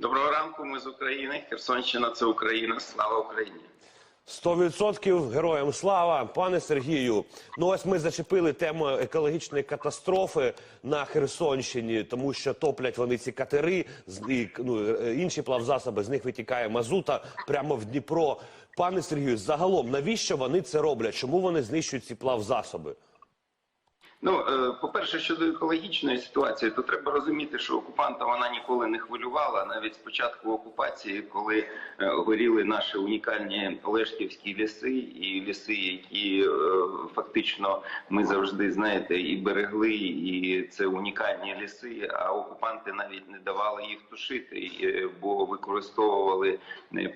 Доброго ранку, ми з України. Херсонщина це Україна. Слава Україні. 100% героям слава, пане Сергію. Ну ось ми зачепили тему екологічної катастрофи на Херсонщині, тому що топлять вони ці катери, і ну, інші плавзасоби, з них витікає мазута прямо в Дніпро. Пане Сергію, загалом навіщо вони це роблять? Чому вони знищують ці плавзасоби? Ну, е, по-перше, щодо екологічної ситуації, то треба розуміти, що окупанта вона ніколи не хвилювала. Навіть з початку окупації, коли е, горіли наші унікальні Олешківські ліси, і ліси, які е, фактично ми завжди знаєте і берегли, і це унікальні ліси. А окупанти навіть не давали їх тушити, бо використовували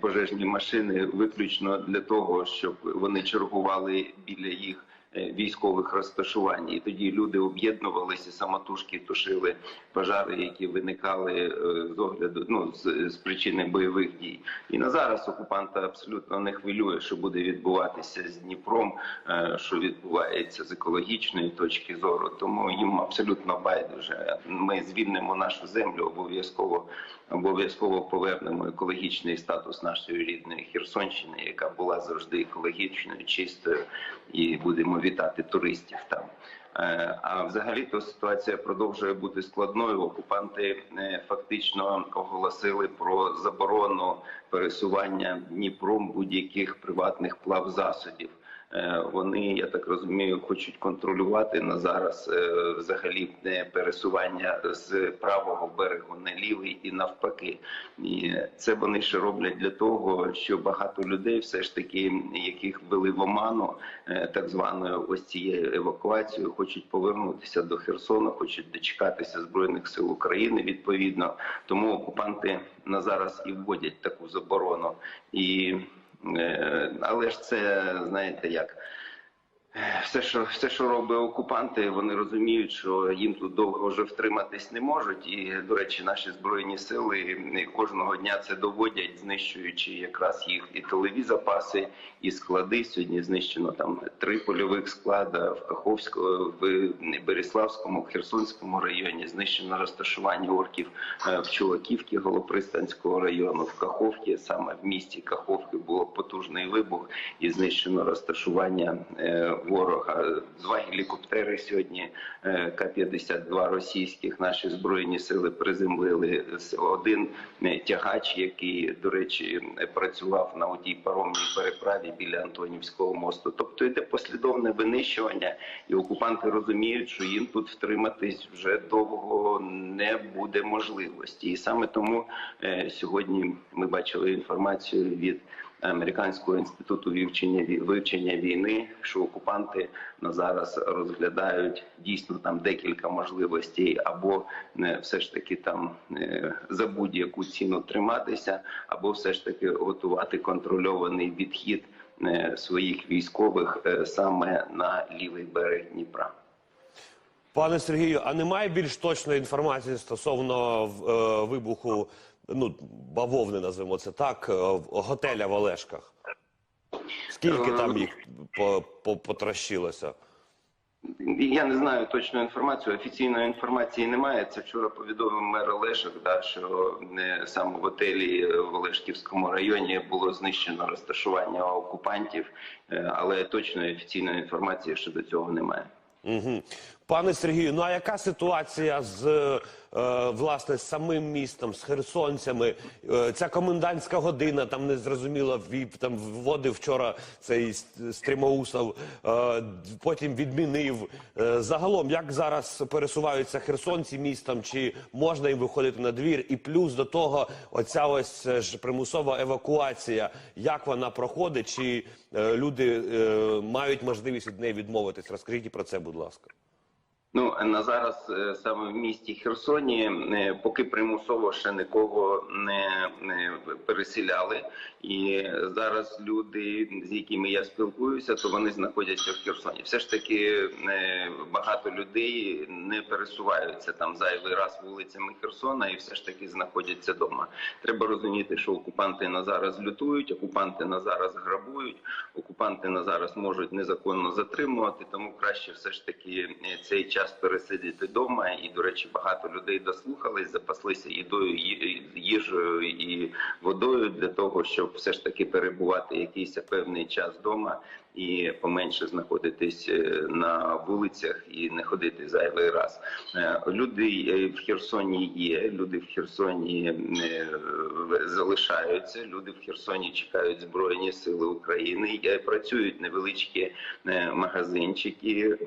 пожежні машини виключно для того, щоб вони чергували біля їх військових розташувань. І тоді люди об'єднувалися, самотужки тушили пожари, які виникали е, з огляду ну з, з причини бойових дій. І на зараз окупанта абсолютно не хвилює, що буде відбуватися з Дніпром, е, що відбувається з екологічної точки зору. Тому їм абсолютно байдуже. Ми звільнимо нашу землю обов'язково обов'язково повернемо екологічний статус нашої рідної Херсонщини, яка була завжди екологічною, чистою, і будемо вітати туристів там. Е, А взагалі то ситуація продовжує бути складною. Окупанти е, фактично оголосили про заборону пересування Дніпром будь-яких приватних плавзасобів. Е, Вони, я так розумію, хочуть контролювати на зараз е, взагалі е, пересування з правого берегу на лівий і навпаки. І це вони ще роблять для того, що багато людей, все ж таки, яких ввели в оману так званою ось цією евакуацією, хочуть повернутися до Херсону, хочуть дочекатися збройних сил України. Відповідно, тому окупанти на зараз і вводять таку заборону і. Е, Але ж це знаєте як. Все, що все, що роблять окупанти, вони розуміють, що їм тут довго вже втриматись не можуть. І до речі, наші збройні сили кожного дня це доводять, знищуючи якраз їх і тилові запаси, і склади. Сьогодні знищено там три польових склада в Каховському, в Береславському, в Херсонському районі. Знищено розташування орків е, в Чулаківці Голопристанського району, в Каховці, саме в місті Каховки було потужний вибух і знищено розташування е, ворога. Два гелікоптери сьогодні е, К-52 російських наші збройні сили приземлили один е, тягач, який, до речі, працював на одній паромній переправі біля Антонівського мосту. Тобто йде послідовне винищування, і окупанти розуміють, що їм тут втриматись вже довго не буде можливості. І саме тому е, сьогодні ми бачили інформацію від. Американського інституту вивчення вивчення війни, що окупанти на зараз розглядають дійсно там декілька можливостей, або е, все ж таки там е, за будь-яку ціну триматися, або все ж таки готувати контрольований відхід е, своїх військових е, саме на лівий берег Дніпра. Пане Сергію, а немає більш точної інформації стосовно е, вибуху ну бавовни, назвемо це так, е, в готеля в Олешках? Скільки там їх по, по, потрощилося? Я не знаю точну інформацію. Офіційної інформації немає. Це вчора повідомив мер Олешок, да, що е, саме в готелі в Олешківському районі було знищено розташування окупантів, е, але точної офіційної інформації щодо цього немає. Угу. Пане Сергію, ну а яка ситуація з е, власне самим містом, з херсонцями? Е, ця комендантська година там не зрозуміло, вів там вводив вчора цей Стрімоусов, е, потім відмінив. Е, загалом, як зараз пересуваються херсонці містом, чи можна їм виходити на двір? І плюс до того, оця ось ж примусова евакуація, як вона проходить, чи люди мають можливість від неї відмовитись? Розкажіть про це, будь ласка. Ну на зараз е, саме в місті Херсоні, е, поки примусово ще нікого не, переселяли. І зараз люди, з якими я спілкуюся, то вони знаходяться в Херсоні. Все ж таки е, багато людей не пересуваються там зайвий раз вулицями Херсона, і все ж таки знаходяться вдома. Треба розуміти, що окупанти на зараз лютують, окупанти на зараз грабують, окупанти на зараз можуть незаконно затримувати. Тому краще все ж таки цей час час пересидіти вдома. І, до речі, багато людей дослухались, запаслися їдою, їжею і водою для того, щоб все ж таки перебувати якийсь певний час вдома і поменше знаходитись е, на вулицях і не ходити зайвий раз. Е, Люди е, в Херсоні є, люди в Херсоні залишаються. Люди в Херсоні чекають збройні сили України. Працюють невеличкі магазинчики.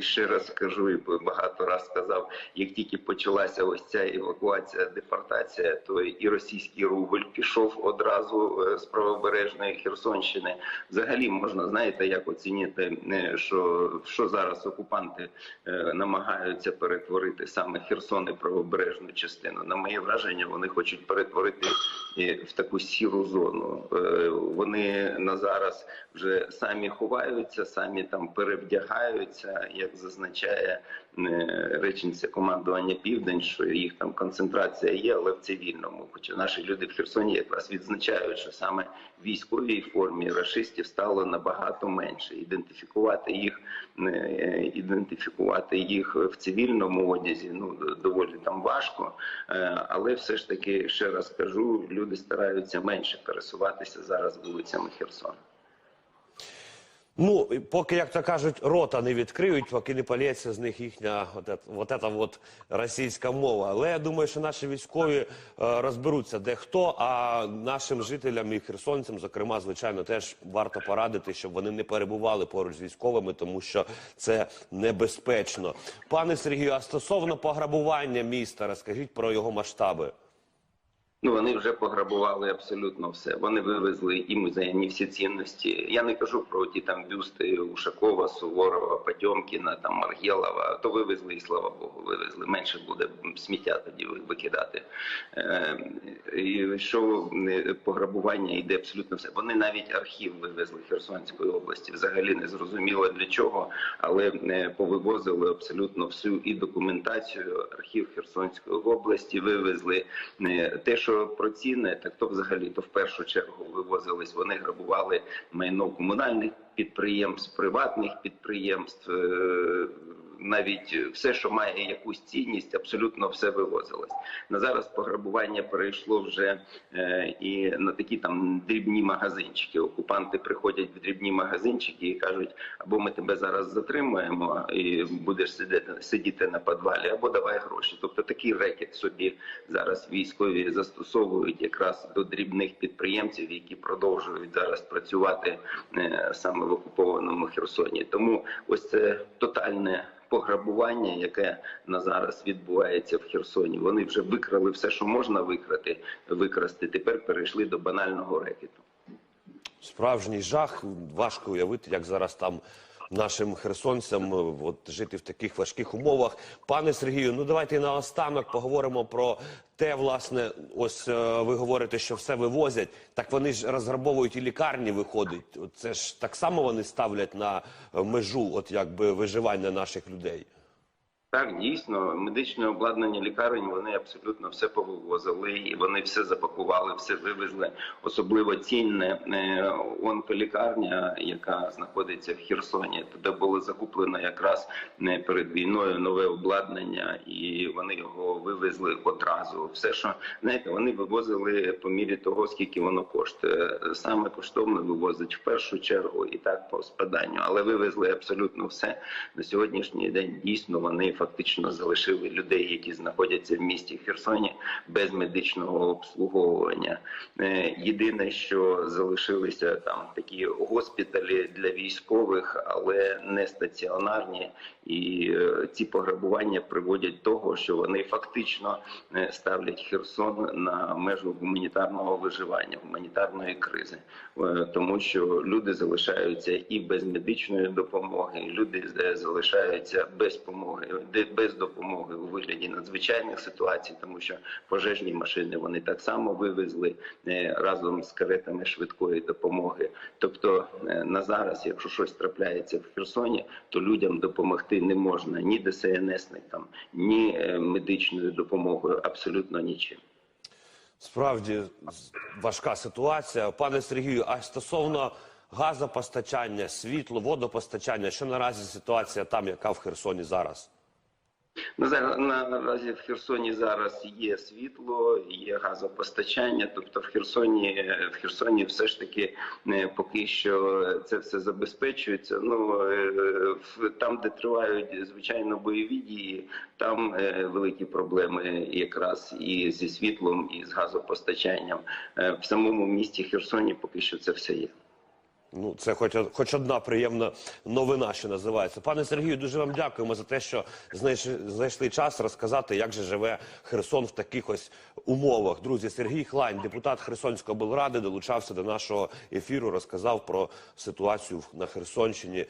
Ще раз скажу і багато раз сказав, як тільки почалася ось ця евакуація, депортація, то і російський рубль пішов одразу з правобережної Херсонщини. Взагалі можна знаєте, як оцінити, е, що, що зараз окупанти е, намагаються перетворити саме Херсон і правобережну частину. На моє враження, вони хочуть перетворити в таку сіру зону. Е, Вони на зараз вже самі ховаються, самі там перевдягаються, як зазначає речниця командування Південь, що їх там концентрація є, але в цивільному. Хоча наші люди в Херсоні якраз відзначають, що саме в військовій формі рашистів стало набагато менше. Ідентифікувати їх, е, ідентифікувати їх в цивільному одязі ну доволі там важко. Е, Але все ж таки, ще раз кажу, люди стараються менше пересуватися зараз вулицями Херсона. Ну, поки, як то кажуть, рота не відкриють, поки не полється з них їхня от, ет- от от російська мова. Але я думаю, що наші військові е, розберуться де хто, а нашим жителям і херсонцям, зокрема, звичайно, теж варто порадити, щоб вони не перебували поруч з військовими, тому що це небезпечно. Пане Сергію, а стосовно пограбування міста, розкажіть про його масштаби. Ну вони вже пограбували абсолютно все. Вони вивезли і музейні всі цінності. Я не кажу про ті там бюсти Ушакова, Суворова, Потьомкіна, там Маргєлова. То вивезли і слава Богу, вивезли. Менше буде сміття тоді викидати. Е, і що е, пограбування йде абсолютно все. Вони навіть архів вивезли Херсонської області. Взагалі не зрозуміло для чого, але е, повивозили абсолютно всю і документацію. Архів Херсонської області вивезли те, що про ціни, так то взагалі то в першу чергу вивозились. Вони грабували майно комунальних підприємств, приватних підприємств. Навіть все, що має якусь цінність, абсолютно все вивозилось. На зараз пограбування перейшло вже е, і на такі там дрібні магазинчики. Окупанти приходять в дрібні магазинчики і кажуть: або ми тебе зараз затримуємо і будеш сидіти, сидіти на підвалі, або давай гроші. Тобто такий рекет собі зараз військові застосовують якраз до дрібних підприємців, які продовжують зараз працювати е, саме в окупованому Херсоні. Тому ось це тотальне пограбування, яке на зараз відбувається в Херсоні. Вони вже викрали все, що можна викрати, викрасти. Тепер перейшли до банального рекету. Справжній жах. Важко уявити, як зараз там нашим херсонцям е, от, жити в таких важких умовах. Пане Сергію, ну давайте наостанок поговоримо про те, власне, ось е, ви говорите, що все вивозять. Так вони ж розграбовують і лікарні виходить. Це ж так само вони ставлять на е, межу, от якби виживання наших людей. Так, дійсно, медичне обладнання лікарень вони абсолютно все повивозили, і вони все запакували, все вивезли. Особливо цінне е, онколікарня, яка знаходиться в Херсоні. Туди було закуплено якраз е, перед війною нове обладнання, і вони його вивезли одразу. Все, що знаєте, вони вивозили по мірі того, скільки воно коштує. Саме коштовно вивозить в першу чергу і так по спаданню, але вивезли абсолютно все на сьогоднішній день. Дійсно, вони фактично залишили людей, які знаходяться в місті Херсоні без медичного обслуговування. Е, Єдине, що залишилися там такі госпіталі для військових, але не стаціонарні. І е, ці пограбування приводять до того, що вони фактично е, ставлять Херсон на межу гуманітарного виживання, гуманітарної кризи, тому що люди залишаються і без медичної допомоги, люди залишаються без допомоги, без допомоги у вигляді надзвичайних ситуацій, тому що пожежні машини вони так само вивезли е, разом з каретами швидкої допомоги. Тобто е, на зараз, якщо щось трапляється в Херсоні, то людям допомогти не можна ні ДСНСникам, ні е, медичною допомогою, абсолютно нічим. Справді важка ситуація. Пане Сергію, а стосовно газопостачання, світло, водопостачання, що наразі ситуація там, яка в Херсоні зараз? На зараз наразі в Херсоні зараз є світло, є газопостачання. Тобто в Херсоні в Херсоні все ж таки е, поки що це все забезпечується. Ну е, там, де тривають звичайно бойові дії, там е, великі проблеми якраз і зі світлом, і з газопостачанням. В самому місті Херсоні поки що це все є. Ну, це хоч, хоч одна приємна новина, що називається. Пане Сергію, дуже вам дякуємо за те, що знайшли, знайшли час розказати, як же живе Херсон в таких ось умовах. Друзі, Сергій Хлань, депутат Херсонської облради, долучався до нашого ефіру, розказав про ситуацію на Херсонщині.